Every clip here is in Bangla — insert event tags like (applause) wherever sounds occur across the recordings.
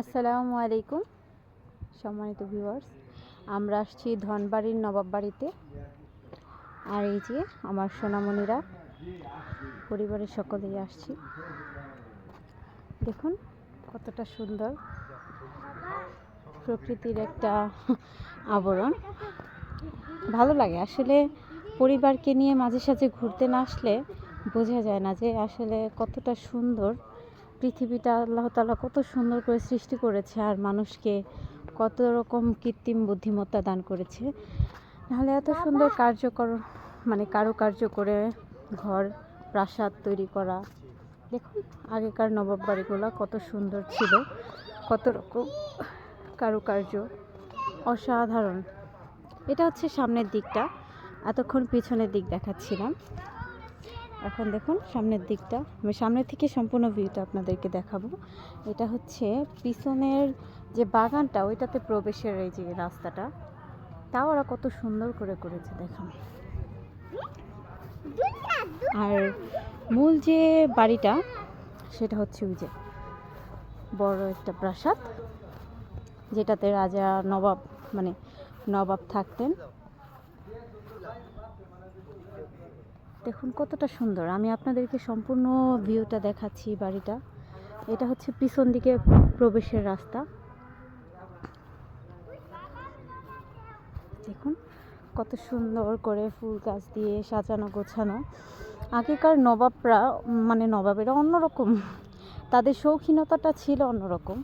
আসসালামু আলাইকুম, সম্মানিত ভিউয়ার্স আমরা আসছি ধনবাড়ির নবাব বাড়িতে আর এই যে আমার সোনামণিরা, পরিবারের সকলেই আসছি। দেখুন, কতটা সুন্দর প্রকৃতির একটা আবরণ। ভালো লাগে। আসলে পরিবারকে নিয়ে মাঝে সাঝে ঘুরতে না আসলে বোঝা যায় না যে আসলে কতটা সুন্দর পৃথিবীটা আল্লাহ তাআলা কত সুন্দর করে সৃষ্টি করেছে আর মানুষকে কত রকম কৃত্রিম বুদ্ধিমত্তা দান করেছে। নাহলে এত সুন্দর কার্যকর মানে কারুকার্য করে ঘর প্রাসাদ তৈরি করা। দেখুন আগেকার নবাব বাড়িগুলো কত সুন্দর ছিল কত রকম কারুকার্য। অসাধারণ। এটা হচ্ছে সামনের দিকটা। এতক্ষণ পিছনের দিক দেখাচ্ছিলাম। এখন দেখুন, সামনের দিকটা। আমি সামনের থেকে সম্পূর্ণ ভিউটা আপনাদেরকে দেখাবো। এটা হচ্ছে পিছনের যে বাগানটা, ওইটাতে প্রবেশের এই যে রাস্তাটা। তাও ওরা কত সুন্দর করে করেছে, দেখুন। আর মূল যে বাড়িটা, সেটা হচ্ছে ওই যে বড় একটা প্রাসাদ, যেটাতে রাজা নবাব মানে নবাব থাকতেন। দেখুন কতটা সুন্দর। আমি আপনাদেরকে সম্পূর্ণ ভিউটা দেখাচ্ছি বাড়িটা। এটা হচ্ছে পিছন দিকে প্রবেশের রাস্তা। দেখুন কত সুন্দর করে ফুল গাছ দিয়ে সাজানো গোছানো। আগেকার নবাবরা মানে নবাবেরা অন্যরকম। তাদের শৌখিনতাটা ছিল অন্যরকম।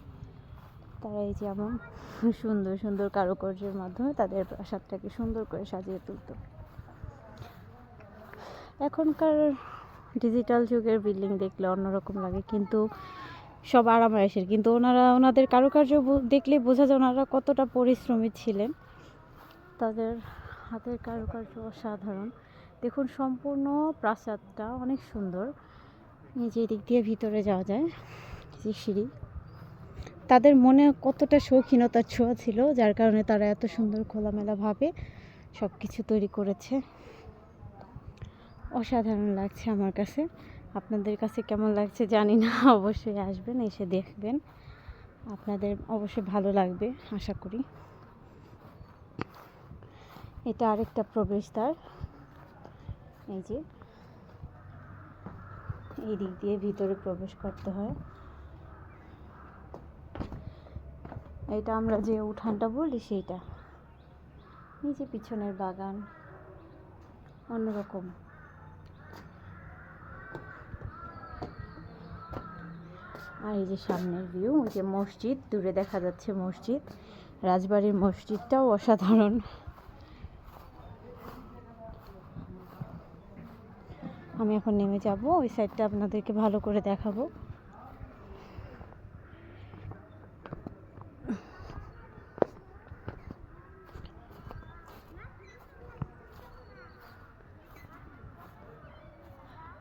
তারা এই যেমন সুন্দর সুন্দর কারুকার্যের মাধ্যমে তাদের প্রাসাদটাকে সুন্দর করে সাজিয়ে তুলতো। এখনকার ডিজিটাল যুগের বিল্ডিং দেখলে অন্যরকম লাগে, কিন্তু সব আরামায়েশের কিন্তু ওনারা, ওনাদের কারুকার্য দেখলে বোঝা যায় ওনারা কতটা পরিশ্রমী ছিলেন। তাদের হাতের কারুকার্য অসাধারণ। দেখুন, সম্পূর্ণ প্রাসাদটা অনেক সুন্দর। যে দিক দিয়ে ভিতরে যাওয়া যায় যে সিঁড়ি। তাদের মনে কতটা শৌখিনতার ছোঁয়া ছিল, যার কারণে তারা এত সুন্দর খোলামেলাভাবে সব কিছু তৈরি করেছে। অসাধারণ লাগছে আমার কাছে। আপনাদের কাছে কেমন লাগছে জানি না, (laughs) অবশ্যই আসবেন, এসে দেখবেন। আপনাদের অবশ্যই ভালো লাগবে, আশা করি। এটা আরেকটা প্রবেশদ্বার। এই যে, এই দিক দিয়ে ভিতরে প্রবেশ করতে হয়। এটা আমরা যে উঠানটা বলি সেইটা। এই যে পিছনের বাগান, অন্যরকম। আর এই যে সামনের ভিউ ওই যে মসজিদ, দূরে দেখা যাচ্ছে মসজিদ। রাজবাড়ির মসজিদটাও অসাধারণ। আমি এখন নেমে যাব, ওই সাইডটা আপনাদেরকে ভালো করে দেখাবো।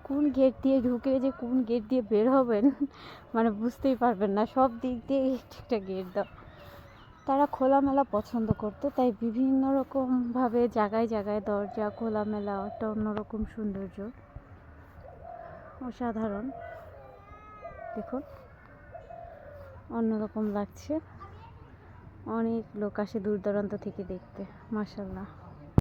কোন গেট দিয়ে ঢুকে যে কোন গেট দিয়ে বের হবেন মানে বুঝতেই পারবেন না। সব দিক দিয়ে একটা গেট দাও তারা খোলামেলা পছন্দ করতো, তাই বিভিন্ন রকমভাবে জায়গায় জায়গায় দরজা, খোলামেলা, একটা অন্যরকম সৌন্দর্য। অসাধারণ। দেখুন, অন্যরকম লাগছে। অনেক লোক আসে দূর দূরান্ত থেকে দেখতে মাসাল্লাহ